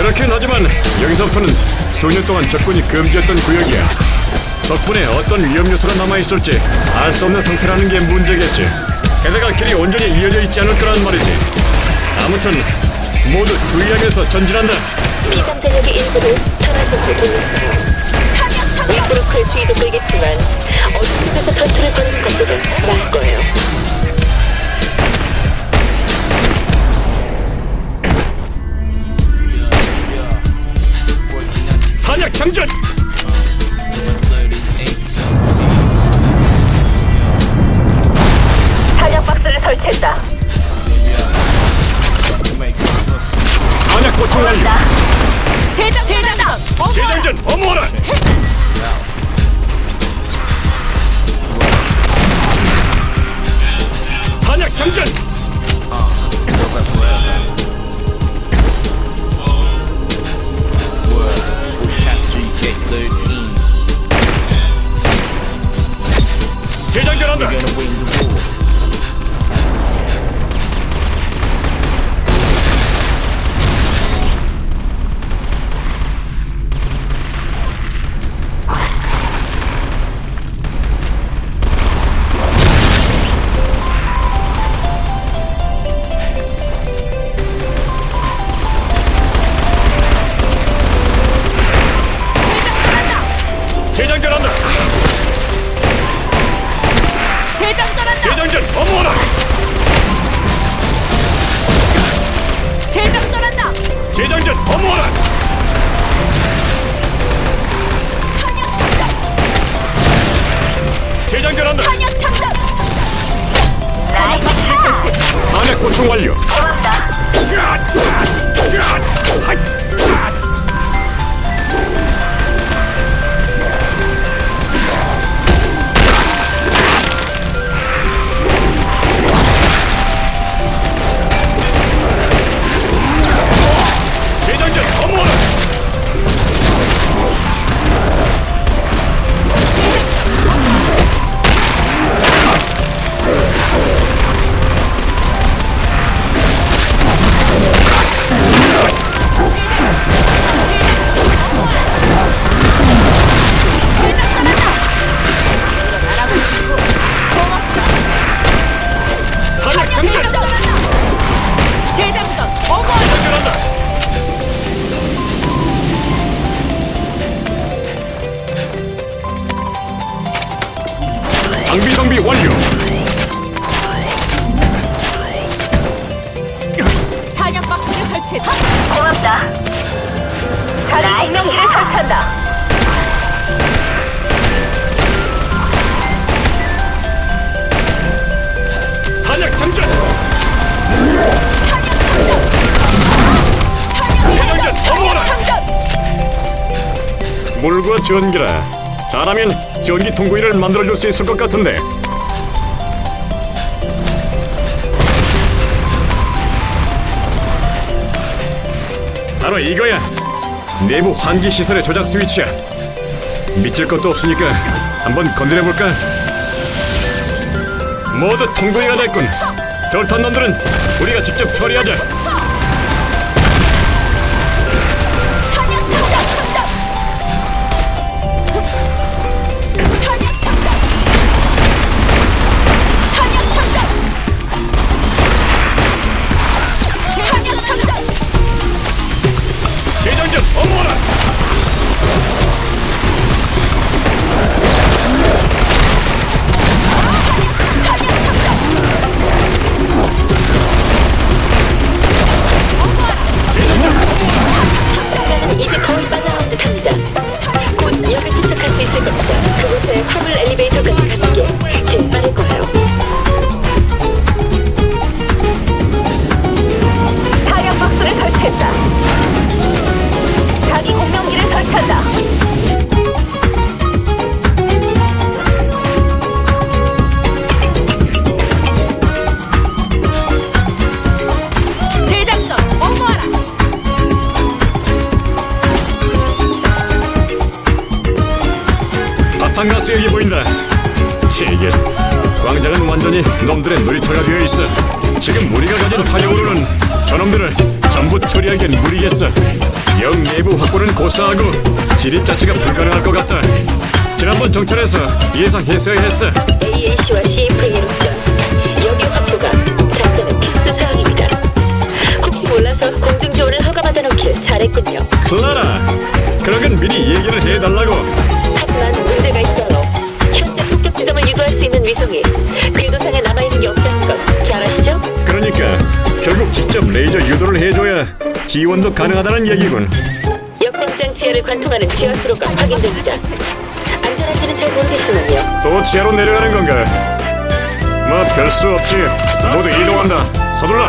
그렇긴 하지만 여기서부터는 수년 동안 접근이 금지였던 구역이야. 덕분에 어떤 위험 요소가 남아 있을지 알 수 없는 상태라는 게 문제겠지. 게다가 길이 온전히 이어져 있지 않을 거란 말이지. 아무튼 모두 주의하면서 전진한다. 비상 전력의 일부를 전화선으로 돌렸어요. 윈브로크의 수위도 끌겠지만 어느 쪽에서 전투를 벌이는 것보다 나을 거예요. 장전! 재장전한다. gonna win the war. 재장전 어머라. 재장전한다. 탄약 장전. 탄약 박스를 설치했다. 탄약 보충 완료. 고맙다. 재장전 제작전 어머. 재장전한다. 장비 정비 완료. 탄약 박스를 설치했다. 고맙다. 다리 공명기를 설치한다. 물과 전기라. 잘하면 전기 통구이를 만들어줄 수 있을 것 같은데. 바로 이거야. 내부 환기 시설의 조작 스위치야. 믿질 것도 없으니까 한번 건드려 볼까? 모두 통구이가 됐군. 덜탄 놈들은 우리가 직접 처리하자. 여기 보인다. 세계 광장은 완전히 놈들의 놀이터가 되어 있어. 지금 우리가 가진 화력으로는 저놈들을 전부 처리하기엔 무리겠어. 영 내부 확보는 고사하고 진입 자체가 불가능할 것 같다. 지난번 정찰에서 예상 했어야 했어. AAC와 CFA로서 여기 확보가 작전의 필수 사항입니다. 혹시 몰라서 지원도 가능하다는 얘기군. 역장장 지하를 관통하는 지하 수로가 확인됩니다. 안전한지는 잘 모르겠지만요. 또 지하로 내려가는 건가? 뭐 별 수 없지. 모두 이동한다. 서둘러.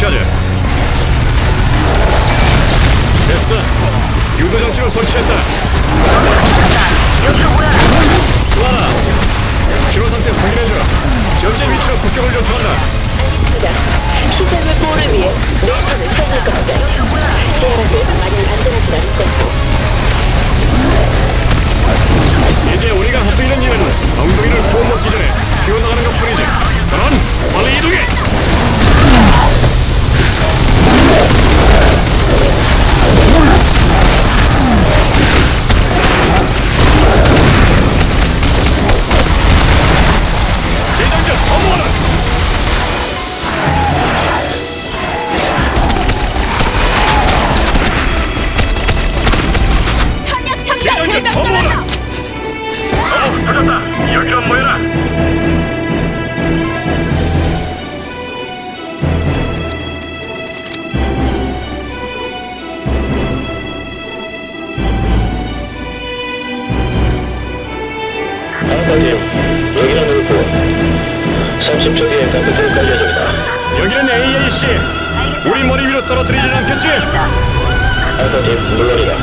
설치하자. 됐어. 유도 장치를 설치했다. 30초 뒤에 컴퓨터를 깔려줍니다. 여기는 AAC. 우리 머리 위로 떨어뜨리진 않겠지? 아버님, 물론이다.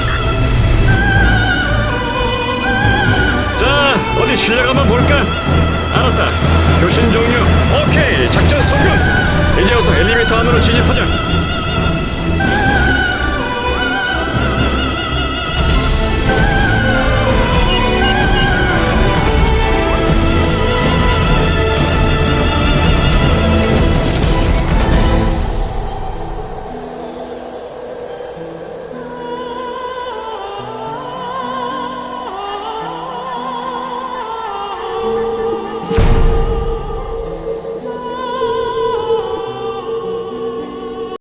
자, 어디 실력 한번 볼까? 알았다. 교신 종료. 오케이, 작전 성공. 이제 어서 엘리베이터 안으로 진입하자.